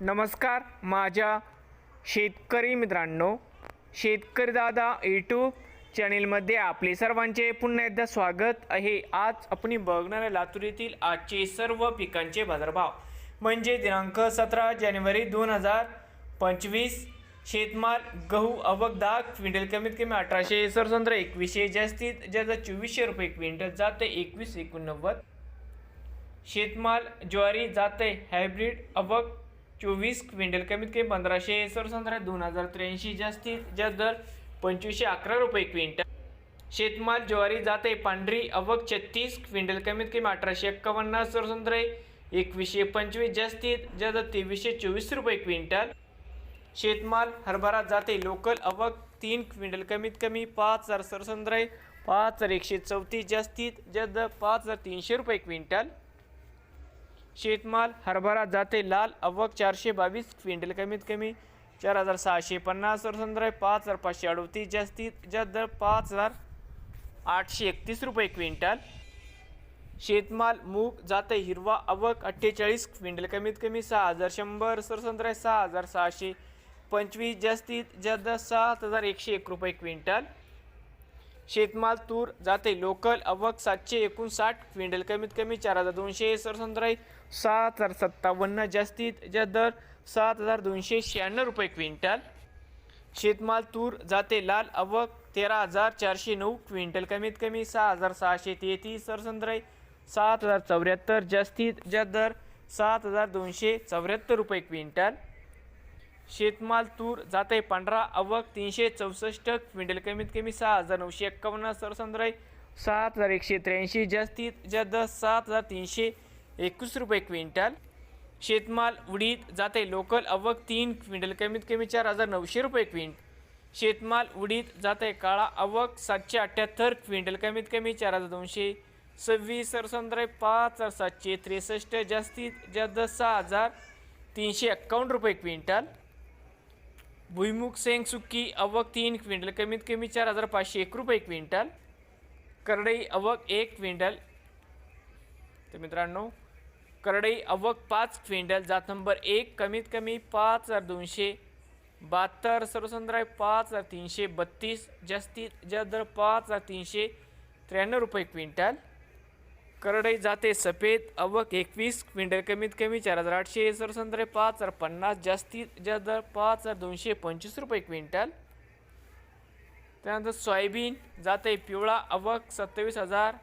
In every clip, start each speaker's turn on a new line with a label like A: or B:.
A: नमस्कार माझ्या शेतकरी मित्रांनो शेतकरी दादा यूट्यूब चॅनेलमध्ये आपले सर्वांचे पुन्हा एकदा स्वागत आहे. आज आपण बघणार आहे लातूर येथील आजचे सर्व पिकांचे बाजारभाव. म्हणजे दिनांक सतरा जानेवारी दोन हजार पंचवीस शेतमाल गहू अवक दहा क्विंटल कमीत कमी अठराशे सरसंद्र एकवीसशे जास्तीत जास्त चोवीसशे रुपये क्विंटल जाते एकवीस एकोणनव्वद. शेतमाल ज्वारी जाते हायब्रिड अवक चोवीस क्विंटल कमीत कमी पंधराशे सरसंद्रा दोन हजार त्र्याऐंशी जास्तीत जास्त दर पंचवीसशे अकरा रुपये क्विंटल. शेतमाल ज्वारी जाते पांढरी अवक छत्तीस क्विंटल कमीत कमी अठराशे एक्कावन्न सरसंद्रे एकवीसशे पंचवीस जास्तीत जास्त तेवीसशे चोवीस रुपये क्विंटल. शेतमाल हरभरा जाते लोकल अवक तीन क्विंटल कमीत कमी पाच हजार सरसंद्रे पाच हजार एकशे चौतीस जास्तीत जास्त पाच हजार तीनशे रुपये क्विंटल. शेतमाल हरभरा जाते लाल अवक चारशे बावीस क्विंटल कमीत कमी चार हजार सहाशे पन्नास सरसंद्र पाच हजार पाचशे अडतीस जास्तीत जास्त दर पाच हजार आठशे एकतीस रुपये क्विंटल. शेतमाल मूग जाते हिरवा अवक अठ्ठेचाळीस क्विंटल कमीत कमी सहा हजार शंभर सरसंद्र सहा हजार सहाशे पंचवीस जास्तीत जास्त दर सात हजार एकशे एक रुपये क्विंटल. शेतमाल तूर जाते लोकल अवक सातशे एकोणसाठ क्विंटल कमीत कमी चार हजार दोनशे सरसंद्राई सात हजार सत्तावन्न जास्तीत जास्त दर सात हजार दोनशे शहाण्णव रुपये क्विंटल. शेतमाल तूर जाते लाल अवक तेरा हजार चारशे नऊ क्विंटल कमीत कमी सहा हजार सहाशे तेहतीस सरसंद्राई सात हजार चौऱ्याहत्तर जास्तीत जास्त दर सात हजार दोनशे चौऱ्याहत्तर रुपये क्विंटल. शेतमाल तूर जाते पांढरा अवक तीनशे चौसष्ट क्विंटल कमीत कमी सहा हजार नऊशे एक्कावन्न सरसंद्राई सात हजार एकशे त्र्याऐंशी जास्तीत जास्त सात हजार तीनशे एकवीस रुपये क्विंटल. शेतमाल उडीद जाते लोकल अवक तीन क्विंटल कमीत कमी चार हजार नऊशे रुपये क्विंट शेतमाल उडीद जाते काळा अवक सातशे अठ्ठ्याहत्तर क्विंटल कमीत कमी चार हजार दोनशे सव्वीस सरसंद्राई पाच हजार सातशे त्रेसष्ट जास्तीत जास्त सहा हजार तीनशे एक्कावन्न रुपये क्विंटल. भुईमुग सेंग सुक्की अवक तीन क्विंटल कमीत कमी चार हजार पाचशे एक रुपये क्विंटल. करडई अवक एक क्विंटल. तर मित्रांनो करडई अवक पाच क्विंटल जात नंबर एक कमीत कमी पाच हजार दोनशे बहात्तर सर्वसंद्राय पाच हजार तीनशे बत्तीस जास्तीत जास्त दर पाच हजार तीनशे त्र्याण्णव रुपये क्विंटल. करडई जाते सफेद अवक एकवीस क्विंटल कमीत कमी चार हजार आठशे सरसंद्रे पाच हजार पन्नास जास्तीत जास्त दर पाच हजार दोनशे पंचवीस रुपये क्विंटल. त्यानंतर सोयाबीन जाते पिवळा अवक सत्तावीस हजार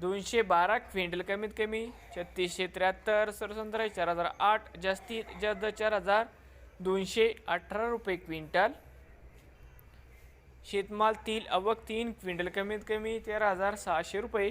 A: दोनशे बारा क्विंटल कमीत कमी छत्तीसशे त्र्याहत्तर सरसंद्रे चार हजार आठ जास्तीत जास्त चार हजार दोनशे अठरा रुपये क्विंटल. शेतमाल तील अवक तीन क्विंटल कमीत कमी तेरा हजार सहाशे रुपये